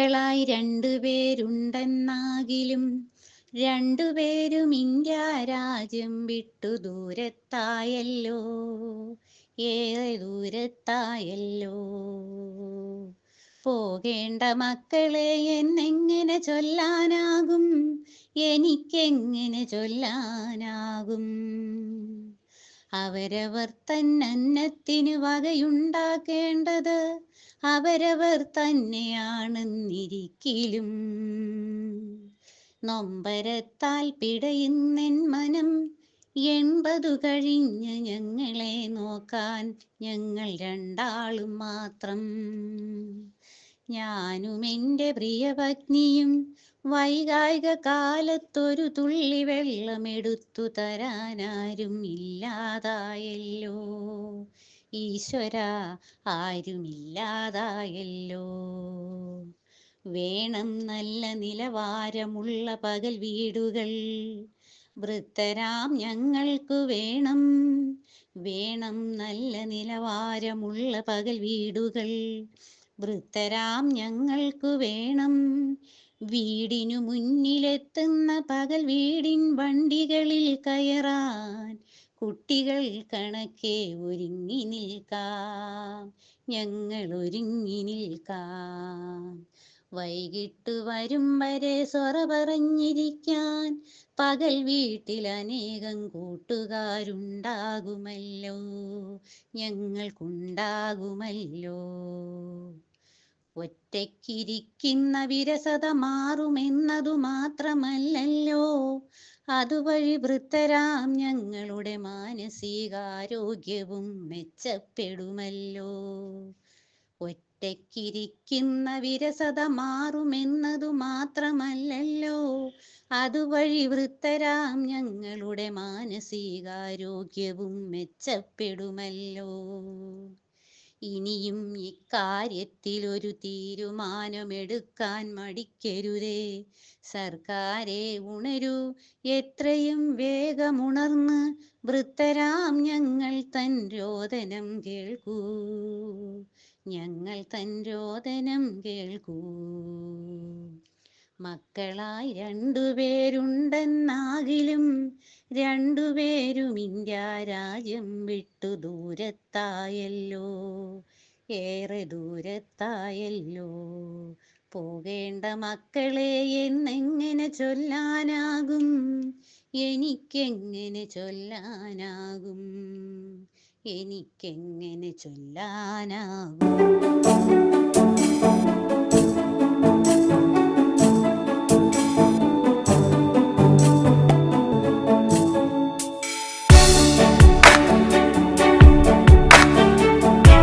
മക്കളായി രണ്ടുപേരുണ്ടെന്നാകിലും രണ്ടുപേരും ഇന്ത്യ രാജ്യം വിട്ടു ദൂരത്തായല്ലോ. ഏറെ ദൂരത്തായല്ലോ. പോകേണ്ട മക്കളെ എന്നെങ്ങനെ ചൊല്ലാനാകും? എനിക്കെങ്ങനെ ചൊല്ലാനാകും? അവരവർ തന്നന്നത്തിനു വകയുണ്ടാക്കേണ്ടത് അവരവർ തന്നെയാണെന്നിരിക്കലും. നൊമ്പരത്താൽ പിടയുന്നെൻ മനം എൺപതു കഴിഞ്ഞ് ഞങ്ങളെ നോക്കാൻ ഞങ്ങൾ രണ്ടാളും മാത്രം. ഞാനും എന്റെ പ്രിയപത്നിയും വൈകായിക കാലത്തൊരു തുള്ളി വെള്ളമെടുത്തു തരാനാരും ഇല്ലാതായല്ലോ. ഈശ്വര ആരുമില്ലാതായല്ലോ. വേണം നല്ല നിലവാരമുള്ള പകൽ വീടുകൾ. വൃത്തരാം ഞങ്ങൾക്കു വേണം. വേണം നല്ല നിലവാരമുള്ള പകൽ വീടുകൾ. വൃത്തരാം ഞങ്ങൾക്കു വേണം. വീടിനു മുന്നിലെത്തുന്ന പകൽ വീടിൻ വണ്ടികളിൽ കയറാൻ കുട്ടികൾ കണക്കെ ഒരുങ്ങി നിൽക്കാം. ഞങ്ങൾ ഒരുങ്ങി നിൽക്കാം. വൈകിട്ട് വരും വരെ സ്വറ പറഞ്ഞിരിക്കാൻ പകൽ വീട്ടിൽ അനേകം കൂട്ടുകാരുണ്ടാകുമല്ലോ. ഞങ്ങൾക്കുണ്ടാകുമല്ലോ. ഒറ്റയ്ക്കിരിക്കുന്ന വിരസത മാറുമെന്നതു മാത്രമല്ലല്ലോ അതുവഴി വൃത്തരാം ഞങ്ങളുടെ മാനസികാരോഗ്യവും മെച്ചപ്പെടുമല്ലോ. ഒറ്റയ്ക്കിരിക്കുന്ന വിരസത മാറുമെന്നതു മാത്രമല്ലല്ലോ അതുവഴി വൃത്തരാം ഞങ്ങളുടെ മാനസികാരോഗ്യവും മെച്ചപ്പെടുമല്ലോ. ഇനിയും ഇക്കാര്യത്തിൽ ഒരു തീരുമാനമെടുക്കാൻ മടിക്കരുതേ. സർക്കാരെ ഉണരൂ. എത്രയും വേഗമുണർന്ന് വൃത്തരാം ഞങ്ങൾ തൻ രോദനം കേൾക്കൂ. ഞങ്ങൾ തൻ രോദനം കേൾക്കൂ. മക്കളായി രണ്ടുപേരുണ്ടെന്നാകിലും രണ്ടുപേരും ഇന്ത്യ രാജ്യം വിട്ടു ദൂരത്തായല്ലോ ഏറെ ദൂരത്തായല്ലോ. പോകേണ്ട മക്കളെ എന്നെങ്ങനെ ചൊല്ലാനാകും? എനിക്കെങ്ങനെ ചൊല്ലാനാകും? എനിക്കെങ്ങനെ ചൊല്ലാനാകും?